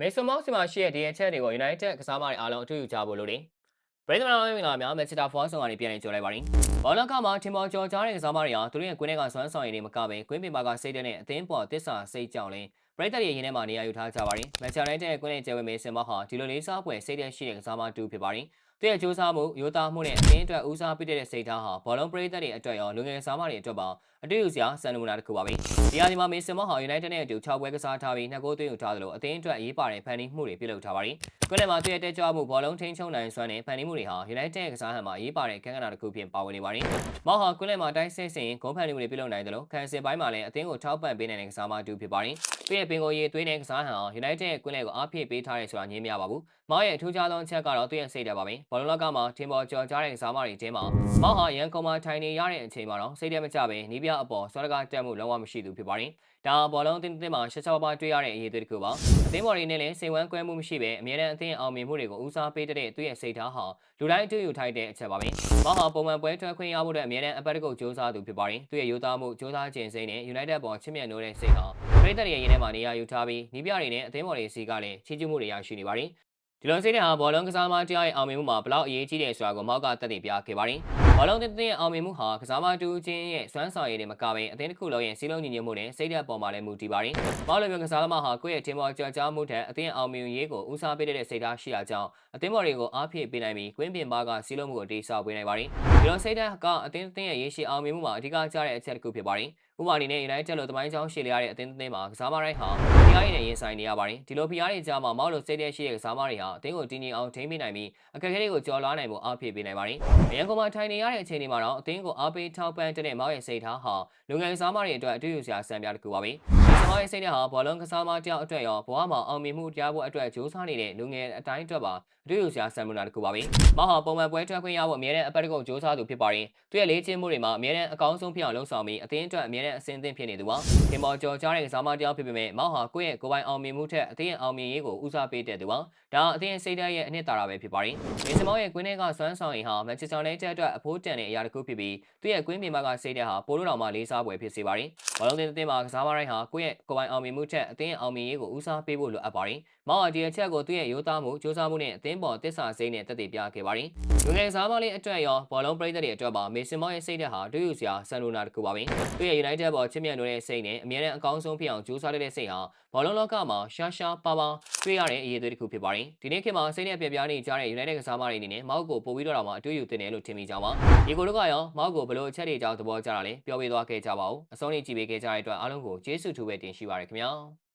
မေဆန်မောက်စီမှာရှိတဲ့ဒီအချက်တွေကို United ကစားမတွေအားလုံးအထူးယူကြဖို့လိုတယ်ပရိသတ်များမင်္ဂလာများမက်ချတာဖွားဆောင်ကနေပြန်လည်ကြိုလိုက်ပါရင်ဘောလကမှာထင်ပေါ်ကျော်ကြားတဲ့ကစားမတွေဟာသူတို့ရဲ့ကွင်းထဲကစွမ်းဆောင်ရည်တွေမကဘဲကွင်းပြင်ပါကစိတ်တဲ့နဲ့အသင်းပေါ်တစ္ဆာစိတ်ကြောင့်လင်းပရိသတ်ရဲ့ရင်းထဲမှာနေရာယူထားကြပါရင်မက်ချာလိုက်တဲ့ကွင်းရဲ့ကျဲဝဲမေဆန်မောက်ဟာဒီလိုလေးစားပွဲစိတ်တဲ့ရှိတဲ့ကစားမတူဖြစ်ပါရင် သူရဲ့ကြိုးစားမှုရိုးသားမှုနဲ့အသင်းအတွက်ဦးစားပေးတဲ့စိတ်ထားဟာဘောလုံးပရိသတ်တွေအတွက်ရောလူငယ်စားမတွေအတွက်ပါအတူယူစရာစံနမူနာတစ်ခုပါပဲဒီဟာဒီမှာမေဆန်မောက်ဟာ United နဲ့အတူ6ပွဲကစားထားပြီးနှစ်ဂိုးသွင်းယူထားသလိုအသင်းအတွက်အရေးပါတဲ့ဖန်တီးမှုတွေပြုလုပ်ထားပါတယ်ကွင်းထဲမှာသူရဲ့တက်ကြွမှုဘောလုံးထိန်းချုပ်နိုင်စွမ်းနဲ့ဖန်တီးမှုတွေဟာ United ရဲ့ကစားဟန်မှာအရေးပါတဲ့ခန်းကဏ္ဍတစ်ခုဖြစ်ပါဝင်နေပါတယ်မောက်ဟာကွင်းထဲမှာတိုင်းဆင်းဆင်းဂုံးဖန်တီးမှုတွေပြုလုပ်နိုင်တယ်လို့ခံစင်ပိုင်းမှာလည်းအသင်းကိုထောက်ပံ့ပေးနိုင်တဲ့ကစားမတူဖြစ်ပါတယ်သူရဲ့ပင်ကိုရေးသွေးတဲ့ကစားဟန်ဟာ United ရဲ့ကွင်းထဲကိုအားဖြည့်ပေးထားတယ်ဆိုတာညင်းမရပါဘူးမောက်ရဲ့အထူးခြားသောအချက်ကတော့သူရဲ့စိတ်ဓာတ်ပါပဲဘောလုံးလောကမှာထင်ပေါ်ကျော်ကြားတဲ့ကစားမတွေထဲမှာမောက်ဟာရန်ကုန်မှာထိုင်နေရတဲ့အချိန်မှာတော့စိတ်ဓာတ်မကျဘဲနီးပြအပေါ်စောတကားတက်မှုလုံးဝမရှိသူဖြစ်ပါတယ်ဒါဘောလုံးတင်းတင်းမှာရှက်ချောပါတွေ့ရတဲ့အရေးအသွေးတစ်ခုပါအသင်းဘော်တွေနဲ့လည်းစိတ်ဝမ်းကွဲမှုမရှိဘဲအမြဲတမ်းအသင်းအောင်မြင်မှုတွေကိုဦးစားပေးတဲ့သူရဲ့စိတ်ထားဟာလူတိုင်းအတူယူထိုက်တဲ့အချက်ပါပဲမောက်ဟာပုံမှန်ပွဲထွက်ခွင့်ရဖို့အတွက်အမြဲတမ်းအပတ်တကုတ်စူးစမ်းသူဖြစ်ပါတယ်သူရဲ့ယူသားမှုစူးစမ်းခြင်းစိတ်နဲ့ United ပေါ်ချစ်မြတ်နိုးတဲ့စိတ်ဟာပြည်သက်ရဲ့ရင်းထဲမှာနေရာယူထားပြီးနီးပြတွေနဲ့အသင်းဘော်တွေစီကလည်းချီးကျူးမှုတွေရရှိနေပါတယ် ဒီလိုစိတ်တဲ့ဟာဘောလုံးကစားမတရားရဲ့အောင်မြင်မှုမှာဘလောက်အရေးကြီးတယ်ဆိုတာကိုမောက်ကတက်တည်ပြခဲ့ပါတယ်။ဘောလုံးတင်းတင်းရဲ့အောင်မြင်မှုဟာကစားမတူချင်းရဲ့စွမ်းဆောင်ရည်တွေမကဘဲအသင်းတစ်ခုလုံးရဲ့စီးလုံးညီညွတ်မှုနဲ့စိတ်ဓာတ်ပေါ်မှာလည်းမူတည်ပါတယ်။မောက်လိုမျိုးကစားသမားဟာကိုယ့်ရဲ့တင်ပေါ်ကြော်ကြားမှုထက်အသင်းအောင်မြင်ရေးကိုဦးစားပေးတဲ့စိတ်ဓာတ်ရှိတာကြောင့်အသင်းဘော်တွေကိုအားဖြည့်ပေးနိုင်ပြီးကွင်းပြင်ပါကစီးလုံးမှုကိုတိစောက်ပေးနိုင်ပါတယ်။ဒီလိုစိတ်ဓာတ်ကအသင်းအသင်းရဲ့ရေရှည်အောင်မြင်မှုမှာအဓိကကျတဲ့အချက်တစ်ခုဖြစ်ပါတယ်။ ဥပမာအနေနဲ့ United လို့တမိုင်းချောင်းရှည်လျားတဲ့အသင်းအသင်းမှာကစားမတိုင်းဟာဖိအားရည်နဲ့ရင်ဆိုင်နေရပါတယ်ဒီလိုဖိအားတွေကြားမှာမောက်လို့စိတ်တဲ့ရှိတဲ့ကစားမတွေဟာအသင်းကိုတည်ငြိမ်အောင်ထိန်းပေးနိုင်ပြီးအခက်အခဲတွေကိုကျော်လွှားနိုင်ဖို့အားဖြည့်ပေးနိုင်ပါတယ်အရန်ကုန်မှာထိုင်နေရတဲ့အချိန်တွေမှာတော့အသင်းကိုအားပေးထောက်ပံ့တဲ့မောက်ရဲ့စိတ်ထားဟာလူငယ်ကစားမတွေအတွက်အတူယူစရာစံပြတစ်ခုပါပဲဆမားရဲ့စိတ်ဓာတ်ဟာဘောလုံးကစားမတယောက်အတွက်ရောဘဝမှာအောင်မြင်မှုတရားဖို့အတွက်ကြိုးစားနေတဲ့လူငယ်အတိုင်းအတွက်ပါအတူယူစရာစံမူနာတစ်ခုပါပဲ။မောက်ဟာပုံမှန်ပွဲထွက်ခွင့်ရဖို့အမြဲတမ်းအပတ်တကုတ်ကြိုးစားသူဖြစ်ပါတယ်။သူရဲ့လေ့ကျင့်မှုတွေမှာအမြဲတမ်းအကောင်းဆုံးဖြစ်အောင်လုပ်ဆောင်ပြီးအသင်းအတွက်အမြဲတမ်းအဆင်သင့်ဖြစ်နေသူပါ။ဒီမော်ကျော်ကြားတဲ့ကစားမတယောက်ဖြစ်ပေမဲ့မောက်ဟာကိုယ့်ရဲ့ကိုယ်ပိုင်အောင်မြင်မှုထက်အသင်းရဲ့အောင်မြင်ရေးကိုဦးစားပေးတဲ့သူပါ။ဒါအသင်းရဲ့စိတ်ဓာတ်ရဲ့အနှစ်သာရပဲဖြစ်ပါတယ်။မေစမောရဲ့ကွင်းထဲကစွမ်းဆောင်ရည်ဟာမန်ချက်စတာယူနိုက်တက်အတွက်အဖိုးတန်တဲ့အရာတစ်ခုဖြစ်ပြီးသူ့ရဲ့ကွင်းပြင်ဘက်ကစိတ်ဓာတ်ဟာပိုလို့တော်မှလေးစားပွဲဖြစ်စေပါတယ်။ဘောလုံးတင်တင်မှာကစားမတိုင်းဟာကိုယ့်ရဲ့ကိုယ်ပိုင်အောင်မြင်မှုထက်အသင်းရဲ့အောင်မြင်ရေးကိုဦးစားပေးဖို့လိုအပ်ပါတယ်။မောက်ဟာဒီအချက်ကိုသူ့ရဲ့ရိုးသားမှုစူးစမ်းမှုနဲ့အသင်းပေါ်တစ္ဆာစိတ်နဲ့တက်တည်ပြခဲ့ပါတယ်။လူငယ်စားမလေးအတွက်ရောဘောလုံးပရိသတ်တွေအတွက်ပါမေစင်မောရဲ့စိတ်ဓာတ်ဟာတွေ့ယူစရာဆန်လိုနာတစ်ခုပါပဲ။သူ့ရဲ့ United ပေါ်ချစ်မြတ်နိုးတဲ့စိတ်နဲ့အမြဲတမ်းအကောင်းဆုံးဖြစ်အောင်ကြိုးစားတဲ့စိတ်ဟာဘောလုံးလောကမှာရှားရှားပါပါတွေ့ရတဲ့အရေးအသွေးတစ်ခုဖြစ်ပါတယ်။ဒီနေ့ခေတ်မှာစိတ်နဲ့ပြပြနေကြတဲ့ United ကစားမတွေအနေနဲ့မောက်ကိုပို့ပြီးတော့မှအတွေ့အကြုံတင်တယ်လို့ထင်မိကြပါ။ဒီကိုတို့ကရောမောက်ကိုဘယ်လိုအချက်တွေအကြောင်းသဘောကျတာလဲပြောပြသွားခဲ့ကြပါဦး။အဆုံးထိကြည့်ပေးခဲ့ကြတဲ့အတွက်အားလုံးကိုကျေးဇူးထူးပဲတင်ရှိပါရခင်ဗျာ။